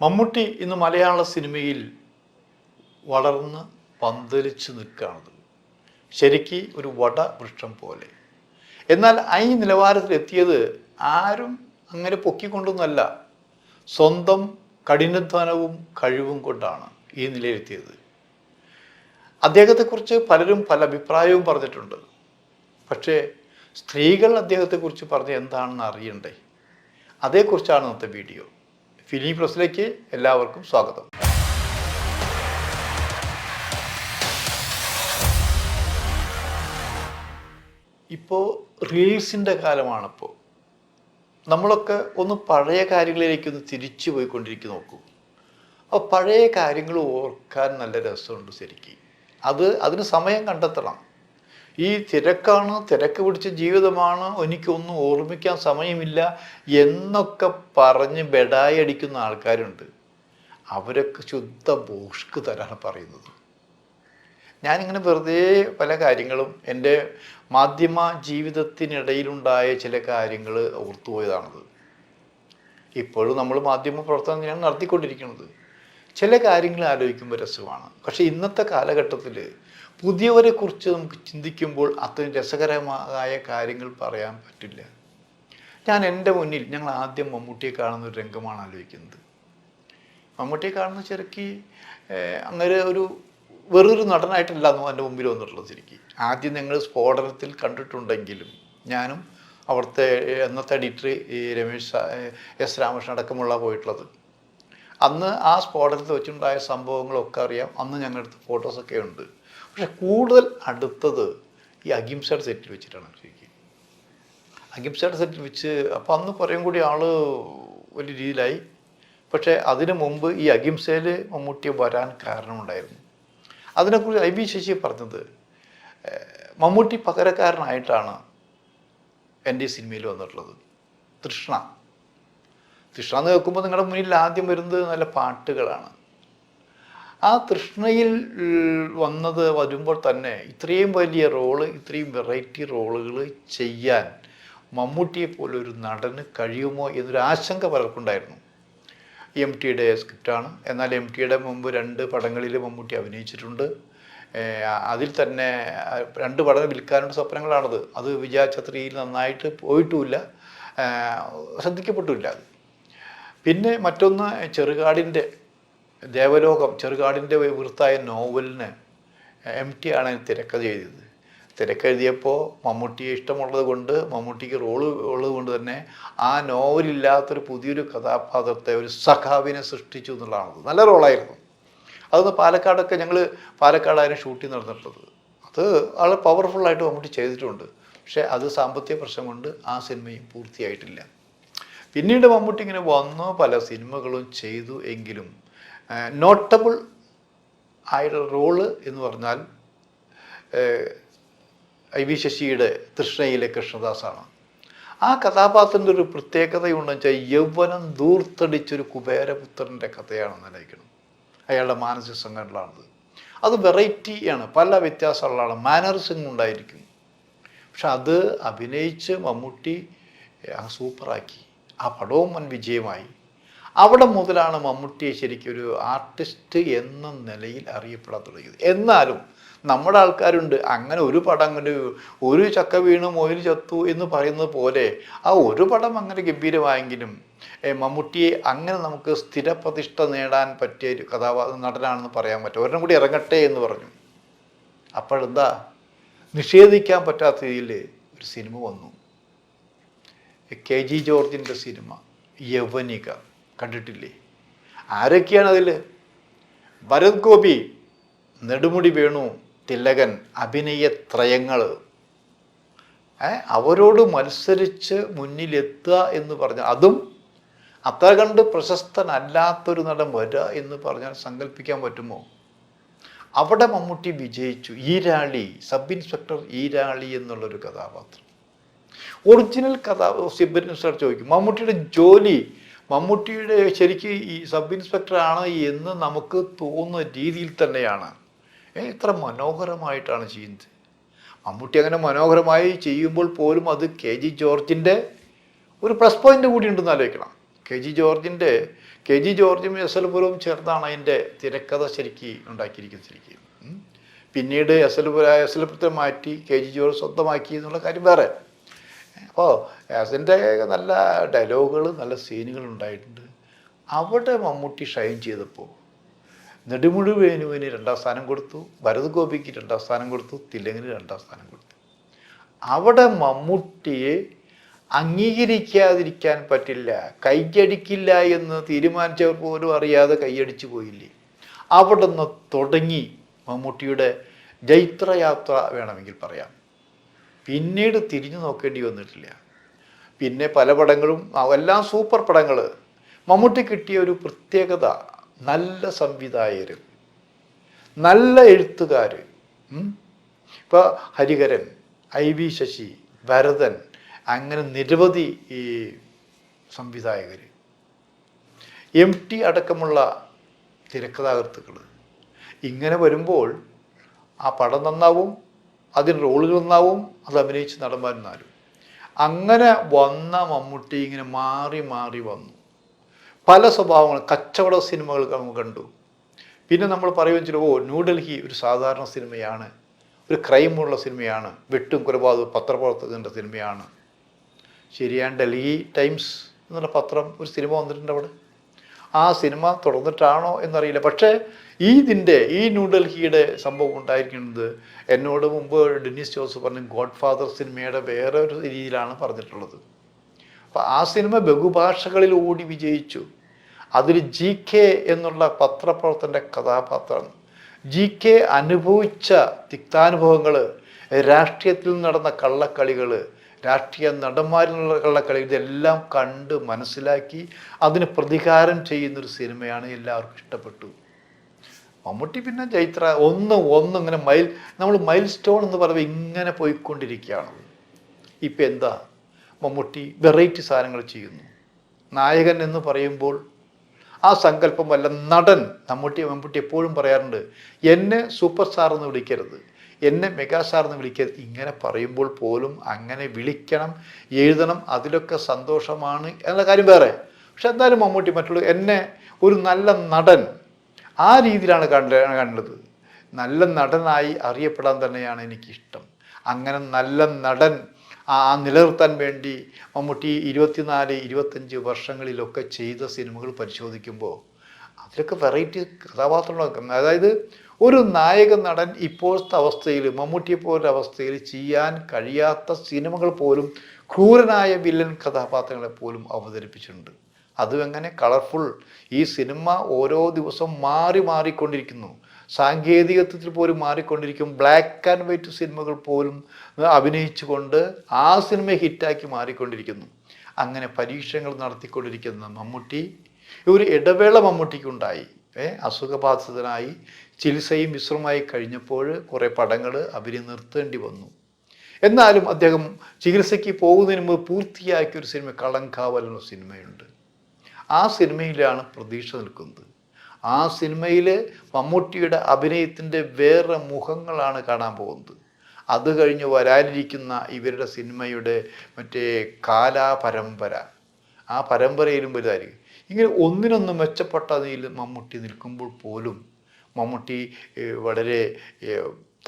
മമ്മൂട്ടി ഇന്ന് മലയാള സിനിമയിൽ വളർന്ന് പന്തലിച്ച് നിൽക്കുകയാണത് ശരിക്ക് ഒരു വട വൃക്ഷം പോലെ. എന്നാൽ ഈ നിലവാരത്തിലെത്തിയത് ആരും അങ്ങനെ പൊക്കിക്കൊണ്ടൊന്നുമല്ല. സ്വന്തം കഠിനാധ്വാനവും കഴിവും കൊണ്ടാണ് ഈ നിലയിലെത്തിയത്. അദ്ദേഹത്തെക്കുറിച്ച് പലരും പല അഭിപ്രായവും പറഞ്ഞിട്ടുണ്ട്. പക്ഷേ സ്ത്രീകൾ അദ്ദേഹത്തെക്കുറിച്ച് പറഞ്ഞ് എന്താണെന്ന് അറിയണ്ടേ? അതേക്കുറിച്ചാണ് ഇന്നത്തെ വീഡിയോ. ഫിലിം പ്രസിലേക്ക് എല്ലാവർക്കും സ്വാഗതം. ഇപ്പോൾ റീൽസിന്റെ കാലമാണിപ്പോൾ നമ്മളൊക്കെ ഒന്ന് പഴയ കാര്യങ്ങളിലേക്ക് ഒന്ന് തിരിച്ചു പോയിക്കൊണ്ടിരിക്കും നോക്കൂ. അപ്പോൾ പഴയ കാര്യങ്ങൾ ഓർക്കാൻ നല്ല രസമുണ്ട് ശരിക്കും. അത് അതിന് സമയം കണ്ടെത്തണം. ഈ തിരക്കാണ് തിരക്ക് പിടിച്ച ജീവിതമാണ് എനിക്കൊന്നും ഓർമ്മിക്കാൻ സമയമില്ല എന്നൊക്കെ പറഞ്ഞ് ബെഡായി അടിക്കുന്ന ആൾക്കാരുണ്ട്. അവരൊക്കെ ശുദ്ധ ബോഷ്ക്ക് തരാണ് പറയുന്നത്. ഞാനിങ്ങനെ വെറുതെ പല കാര്യങ്ങളും എന്റെ മാധ്യമ ജീവിതത്തിനിടയിലുണ്ടായ ചില കാര്യങ്ങൾ ഓർത്തുപോയതാണത്. ഇപ്പോഴും നമ്മൾ മാധ്യമ പ്രവർത്തനം തന്നെയാണ് നടത്തിക്കൊണ്ടിരിക്കുന്നത്. ചില കാര്യങ്ങൾ ആലോചിക്കുമ്പോൾ രസമാണ്. പക്ഷേ ഇന്നത്തെ കാലഘട്ടത്തിൽ പുതിയവരെ കുറിച്ച് നമുക്ക് ചിന്തിക്കുമ്പോൾ അത്രയും രസകരമായ കാര്യങ്ങൾ പറയാൻ പറ്റില്ല. ഞാൻ എന്റെ മുന്നിൽ ഞങ്ങൾ ആദ്യം മമ്മൂട്ടിയെ കാണുന്ന ഒരു രംഗമാണ് ആലോചിക്കുന്നത്. മമ്മൂട്ടിയെ കാണുന്ന ചെറുക്കി അങ്ങനെ ഒരു വെറൊരു നടനായിട്ടല്ലായിരുന്നു എന്റെ മുമ്പിൽ വന്നിട്ടുള്ളത് ശരിക്കും. ആദ്യം ഞങ്ങൾ സ്ഫോടനത്തിൽ കണ്ടിട്ടുണ്ടെങ്കിലും ഞാനും അവിടുത്തെ അന്നത്തെ എഡിറ്റർ രമേശ് എസ് രാമകൃഷ്ണൻ അടക്കമുള്ള പോയിട്ടുള്ളത്. അന്ന് ആ സ്ഫോടനത്തിൽ വെച്ചുണ്ടായ സംഭവങ്ങളൊക്കെ അറിയാം. അന്ന് ഞങ്ങളുടെ അടുത്ത് ഫോട്ടോസൊക്കെ ഉണ്ട്. പക്ഷെ കൂടുതൽ അടുത്തത് ഈ അഹിംസയുടെ സെറ്റിൽ വെച്ചിട്ടാണ് ശരിക്കും അഹിംസയുടെ സെറ്റിൽ വെച്ച് അപ്പോൾ അന്ന് കുറേയും കൂടി ആൾ വലിയ രീതിയിലായി. പക്ഷേ അതിനു മുമ്പ് ഈ അഹിംസയിൽ മമ്മൂട്ടി വരാൻ കാരണമുണ്ടായിരുന്നു. അതിനെക്കുറിച്ച് ഐ ബി ശശി പറഞ്ഞത് മമ്മൂട്ടി പകരക്കാരനായിട്ടാണ് എന്റെ ഈ സിനിമയിൽ വന്നിട്ടുള്ളത്. തൃഷ്ണ. തൃഷ്ണ എന്ന് കേൾക്കുമ്പോൾ നിങ്ങളുടെ മുന്നിൽ ആദ്യം വരുന്നത് നല്ല പാട്ടുകളാണ്. ആ തൃഷ്ണയിൽ വന്നത് വരുമ്പോൾ തന്നെ ഇത്രയും വലിയ റോൾ ഇത്രയും വെറൈറ്റി റോളുകൾ ചെയ്യാൻ മമ്മൂട്ടിയെ പോലെ ഒരു നടന് കഴിയുമോ എന്നൊരു ആശങ്ക പലർക്കുണ്ടായിരുന്നു. എം ടിയുടെ സ്ക്രിപ്റ്റാണ്. എന്നാൽ എം ടിയുടെ മുമ്പ് രണ്ട് പടങ്ങളിൽ മമ്മൂട്ടി അഭിനയിച്ചിട്ടുണ്ട്. അതിൽ തന്നെ രണ്ട് പടം വിൽക്കാനുള്ള സ്വപ്നങ്ങളാണത്. അത് വിജയ ഛത്രിയിൽ നന്നായിട്ട് പോയിട്ടുമില്ല. ശ്രദ്ധിക്കപ്പെട്ടുമില്ല അത്. പിന്നെ മറ്റൊന്ന് ചെറുകാടിന്റെ ദേവലോകം ചെറുകാടിന്റെ വൃത്തായ നോവലിന് എം ടി ആണ് തിരക്കഥ എഴുതിയത്. തിരക്കെഴുതിയപ്പോൾ മമ്മൂട്ടിയെ ഇഷ്ടമുള്ളത് കൊണ്ട് മമ്മൂട്ടിക്ക് റോൾ ഉള്ളത് കൊണ്ട് തന്നെ ആ നോവലില്ലാത്തൊരു പുതിയൊരു കഥാപാത്രത്തെ ഒരു സഖാവിനെ സൃഷ്ടിച്ചു എന്നുള്ളതാണ്. നല്ല റോളായിരുന്നു അതൊന്ന് പാലക്കാടൊക്കെ ഞങ്ങൾ പാലക്കാടായിരുന്നു ഷൂട്ടിംഗ് നടന്നിട്ടുള്ളത്. അത് ആൾ പവർഫുള്ളായിട്ട് മമ്മൂട്ടി ചെയ്തിട്ടുണ്ട്. പക്ഷേ അത് സാമ്പത്തിക പ്രശ്നം കൊണ്ട് ആ സിനിമയും പൂർത്തിയായിട്ടില്ല. പിന്നീട് മമ്മൂട്ടി ഇങ്ങനെ വന്നു പല സിനിമകളും ചെയ്തു എങ്കിലും നോട്ടബിൾ ആയിട്ടുള്ള റോൾ എന്ന് പറഞ്ഞാൽ ഐ വി ശശിയുടെ തൃഷ്ണയിലെ കൃഷ്ണദാസാണ്. ആ കഥാപാത്രത്തിന്റെ ഒരു പ്രത്യേകതയുണ്ടെന്ന് വെച്ചാൽ യൗവനം ദൂർത്തടിച്ചൊരു കുബേരപുത്രന്റെ കഥയാണെന്ന് നിലയ്ക്കണം അയാളുടെ മാനസിക സംഘടനകളാണത്. അത് വെറൈറ്റിയാണ് പല വ്യത്യാസമുള്ള ആളാണ്. മാനറിസം ഉണ്ടായിരിക്കും. പക്ഷെ അത് അഭിനയിച്ച് മമ്മൂട്ടി സൂപ്പറാക്കി ആ പടവും വൻ വിജയമായി. അവിടെ മുതലാണ് മമ്മൂട്ടിയെ ശരിക്കും ഒരു ആർട്ടിസ്റ്റ് എന്ന നിലയിൽ അറിയപ്പെടാൻ തുടങ്ങിയത് എന്നാലും നമ്മുടെ ആൾക്കാരുണ്ട്. അങ്ങനെ ഒരു പടം അങ്ങനെ ഒരു ചക്ക വീണു മൊയിൽ ചത്തു എന്ന് പറയുന്നത് പോലെ ആ ഒരു പടം അങ്ങനെ ഗംഭീരമായെങ്കിലും മമ്മൂട്ടിയെ അങ്ങനെ നമുക്ക് സ്ഥിരപ്രതിഷ്ഠ നേടാൻ പറ്റിയ ഒരു കഥാപാ നടനാണെന്ന് പറയാൻ പറ്റും. ഒരെണ്ണം കൂടി ഇറങ്ങട്ടെ എന്ന് പറഞ്ഞു. അപ്പോഴെന്താ? നിഷേധിക്കാൻ പറ്റാത്ത രീതിയിൽ ഒരു സിനിമ വന്നു. കെ ജി ജോർജിന്റെ സിനിമ യവനിക. കണ്ടിട്ടില്ലേ? ആരൊക്കെയാണ് അതിൽ ഭരത് ഗോപി നെടുമുടി വേണു തിലകൻ അഭിനയത്രയങ്ങൾ ത്രയങ്ങൾ അവരോട് മത്സരിച്ച് മുന്നിലെത്തുക എന്ന് പറഞ്ഞാൽ അതും അത്ര കണ്ട് പ്രശസ്തനല്ലാത്തൊരു നടൻ വരിക എന്ന് പറഞ്ഞാൽ സങ്കല്പിക്കാൻ പറ്റുമോ? അവിടെ മമ്മൂട്ടി വിജയിച്ചു. ഈരാളി സബ് ഇൻസ്പെക്ടർ ഈരാളി എന്നുള്ളൊരു കഥാപാത്രം. ഒറിജിനൽ കഥ സബ് ഇൻസ്പെക്ടർ ചോദിക്കും മമ്മൂട്ടിയുടെ ജോലി മമ്മൂട്ടിയുടെ ശരിക്ക് ഈ സബ് ഇൻസ്പെക്ടറാണ് എന്ന് നമുക്ക് തോന്നുന്ന രീതിയിൽ തന്നെയാണ്. ഇത്ര മനോഹരമായിട്ടാണ് ചെയ്യുന്നത്. മമ്മൂട്ടി അങ്ങനെ മനോഹരമായി ചെയ്യുമ്പോൾ പോലും അത് കെ ജി ജോർജിന്റെ ഒരു പ്ലസ് പോയിന്റ് കൂടി ഉണ്ടെന്ന് ആലോചിക്കണം. കെ ജി ജോർജിന്റെ കെ ജി ജോർജും എസ് എൽ പുരവും ചേർന്നാണ് അതിന്റെ തിരക്കഥ ശരിക്ക് ഉണ്ടാക്കിയിരിക്കുന്നത് ശരിക്ക്. പിന്നീട് S L Pura S L പുരത്തെ മാറ്റി കെ ജി ജോർജ് സ്വന്തമാക്കി എന്നുള്ള കാര്യം വേറെ. അപ്പോൾ അതിന്റെ നല്ല ഡയലോഗുകൾ നല്ല സീനുകൾ ഉണ്ടായിട്ടുണ്ട്. അവിടെ മമ്മൂട്ടി ഷൈൻ ചെയ്തപ്പോൾ നെടുമുഴു വേണുവിന് രണ്ടാം സ്ഥാനം കൊടുത്തു ഭരത് ഗോപിക്ക് രണ്ടാം സ്ഥാനം കൊടുത്തു തില്ലങ്ങിന് രണ്ടാം സ്ഥാനം കൊടുത്തു. അവിടെ മമ്മൂട്ടിയെ അംഗീകരിക്കാതിരിക്കാൻ പറ്റില്ല കൈയടിക്കില്ല എന്ന് തീരുമാനിച്ചവർ പോലും അറിയാതെ കൈയടിച്ചു പോയില്ലേ? അവിടെ നിന്ന് തുടങ്ങി മമ്മൂട്ടിയുടെ ജൈത്രയാത്ര വേണമെങ്കിൽ പറയാം. പിന്നീട് തിരിഞ്ഞു നോക്കേണ്ടി വന്നിട്ടില്ല. പിന്നെ പല പടങ്ങളും എല്ലാം സൂപ്പർ പടങ്ങൾ മമ്മൂട്ടി കിട്ടിയ ഒരു പ്രത്യേകത നല്ല സംവിധായകർ നല്ല എഴുത്തുകാർ ഇപ്പോൾ ഹരിഹരൻ ഐ വി ശശി ഭരതൻ അങ്ങനെ നിരവധി ഈ സംവിധായകർ എം ടി അടക്കമുള്ള തിരക്കഥാകൃത്തുക്കൾ ഇങ്ങനെ വരുമ്പോൾ ആ പടം നന്നാവും അതിന് റോളുകൾ നന്നാവും അത് അഭിനയിച്ച് നടന്മാരുന്നാലും അങ്ങനെ വന്ന മമ്മൂട്ടി ഇങ്ങനെ മാറി മാറി വന്നു. പല സ്വഭാവങ്ങൾ കച്ചവട സിനിമകൾ നമ്മൾ കണ്ടു. പിന്നെ നമ്മൾ പറയുകയും ചെയ്തു ഓ ന്യൂഡൽഹി ഒരു സാധാരണ സിനിമയാണ് ഒരു ക്രൈമുള്ള സിനിമയാണ് വെട്ടും കൊലപാതകവും പത്രപ്രവർത്തകന്റെ സിനിമയാണ്. ശരിയാണ് ഡൽഹി ടൈംസ് എന്നുള്ള പത്രം ഒരു സിനിമ വന്നിട്ടുണ്ട് അവിടെ. ആ സിനിമ തുടർന്നിട്ടാണോ എന്നറിയില്ല. പക്ഷേ ഈ ഇതിന്റെ ഈ ന്യൂഡൽഹിയുടെ സംഭവം ഉണ്ടായിരിക്കുന്നത് എന്നോട് മുമ്പ് ഡെന്നിസ് ജോസ് പറഞ്ഞ ഗോഡ് ഫാദർ സിനിമയുടെ വേറെ ഒരു രീതിയിലാണ് പറഞ്ഞിട്ടുള്ളത്. അപ്പം ആ സിനിമ ബഹുഭാഷകളിൽ ഓടി വിജയിച്ചു. അതിൽ ജി കെ എന്നുള്ള പത്രപ്രവർത്തന്റെ കഥാപാത്രമാണ് ജി കെ അനുഭവിച്ച തിക്താനുഭവങ്ങൾ രാഷ്ട്രീയത്തിൽ നടന്ന കള്ളക്കളികൾ രാഷ്ട്രീയ നടന്മാരിലുള്ള കളി ഇതെല്ലാം കണ്ട് മനസ്സിലാക്കി അതിന് പ്രതികാരം ചെയ്യുന്നൊരു സിനിമയാണ് എല്ലാവർക്കും ഇഷ്ടപ്പെട്ടു. മമ്മൂട്ടി പിന്നെ ചൈത്ര ഒന്ന് ഒന്ന് ഇങ്ങനെ മൈൽ നമ്മൾ മൈൽ സ്റ്റോൺ എന്ന് പറയുമ്പോൾ ഇങ്ങനെ പോയിക്കൊണ്ടിരിക്കുകയാണ്. ഇപ്പം എന്താ? മമ്മൂട്ടി വെറൈറ്റി സാധനങ്ങൾ ചെയ്യുന്നു. നായകൻ എന്ന് പറയുമ്പോൾ ആ സങ്കല്പമല്ല നടൻ മമ്മൂട്ടി മമ്മൂട്ടി എപ്പോഴും പറയാറുണ്ട് എന്നെ സൂപ്പർ സ്റ്റാർ എന്ന് വിളിക്കരുത്. എന്നെ മെഗാസ്റ്റാർ എന്ന് വിളിക്കരുത്. ഇങ്ങനെ പറയുമ്പോൾ പോലും അങ്ങനെ വിളിക്കണം എഴുതണം അതിലൊക്കെ സന്തോഷമാണ് എന്ന കാര്യം വേറെ. പക്ഷെ എന്തായാലും മമ്മൂട്ടി മറ്റുള്ള എന്നെ ഒരു നല്ല നടൻ ആ രീതിയിലാണ് കണ്ട കണ്ടത്. നല്ല നടനായി അറിയപ്പെടാൻ തന്നെയാണ് എനിക്കിഷ്ടം. അങ്ങനെ നല്ല നടൻ ആ നിലനിർത്താൻ വേണ്ടി മമ്മൂട്ടി ഇരുപത്തിനാല് ഇരുപത്തഞ്ച് വർഷങ്ങളിലൊക്കെ ചെയ്ത സിനിമകൾ പരിശോധിക്കുമ്പോൾ അതിലൊക്കെ വെറൈറ്റി കഥാപാത്രങ്ങളൊക്കെ അതായത് ഒരു നായക നടൻ ഇപ്പോഴത്തെ അവസ്ഥയിൽ മമ്മൂട്ടിയെ പോലൊരു അവസ്ഥയിൽ ചെയ്യാൻ കഴിയാത്ത സിനിമകൾ പോലും ക്രൂരനായ വില്ലൻ കഥാപാത്രങ്ങളെ പോലും അവതരിപ്പിച്ചിട്ടുണ്ട്. അതും എങ്ങനെ കളർഫുൾ. ഈ സിനിമ ഓരോ ദിവസവും മാറി മാറിക്കൊണ്ടിരിക്കുന്നു. സാങ്കേതികത്വത്തിൽ പോലും മാറിക്കൊണ്ടിരിക്കും. ബ്ലാക്ക് ആൻഡ് വൈറ്റ് സിനിമകൾ പോലും അഭിനയിച്ചുകൊണ്ട് ആ സിനിമ ഹിറ്റാക്കി മാറിക്കൊണ്ടിരിക്കുന്നു. അങ്ങനെ പരീക്ഷണങ്ങൾ നടത്തിക്കൊണ്ടിരിക്കുന്ന മമ്മൂട്ടി ഒരു ഇടവേള മമ്മൂട്ടിക്കുണ്ടായി. അസുഖബാധിതനായി ചികിത്സയും വിശ്രമമായി കഴിഞ്ഞപ്പോൾ കുറേ പടങ്ങൾ അഭിനയം നിർത്തേണ്ടി വന്നു. എന്നാലും അദ്ദേഹം ചികിത്സയ്ക്ക് പോകുന്നതിന് മുമ്പ് പൂർത്തിയാക്കിയ ഒരു സിനിമ കളങ്കാവൽ എന്ന സിനിമയുണ്ട്. ആ സിനിമയിലാണ് പ്രതീക്ഷ നിൽക്കുന്നത്. ആ സിനിമയിൽ മമ്മൂട്ടിയുടെ അഭിനയത്തിന്റെ വേറെ മുഖങ്ങളാണ് കാണാൻ പോകുന്നത്. അത് കഴിഞ്ഞ് വരാനിരിക്കുന്ന ഇവരുടെ സിനിമയുടെ മറ്റേ കാലാപരമ്പര. ആ പരമ്പരയിലും വലുതായിരിക്കും. ഇങ്ങനെ ഒന്നിനൊന്ന് മെച്ചപ്പെട്ട നിലയിൽ മമ്മൂട്ടി നിൽക്കുമ്പോൾ പോലും മമ്മൂട്ടി വളരെ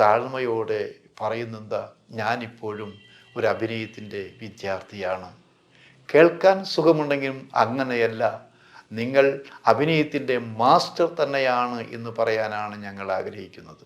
താഴ്മയോടെ പറയുന്നെന്താ? ഞാനിപ്പോഴും ഒരു അഭിനയത്തിന്റെ വിദ്യാർത്ഥിയാണ്. കേൾക്കാൻ സുഖമുണ്ടെങ്കിലും അങ്ങനെയല്ല. നിങ്ങൾ അഭിനയത്തിന്റെ മാസ്റ്റർ തന്നെയാണ് എന്ന് പറയാനാണ് ഞങ്ങൾ ആഗ്രഹിക്കുന്നത്.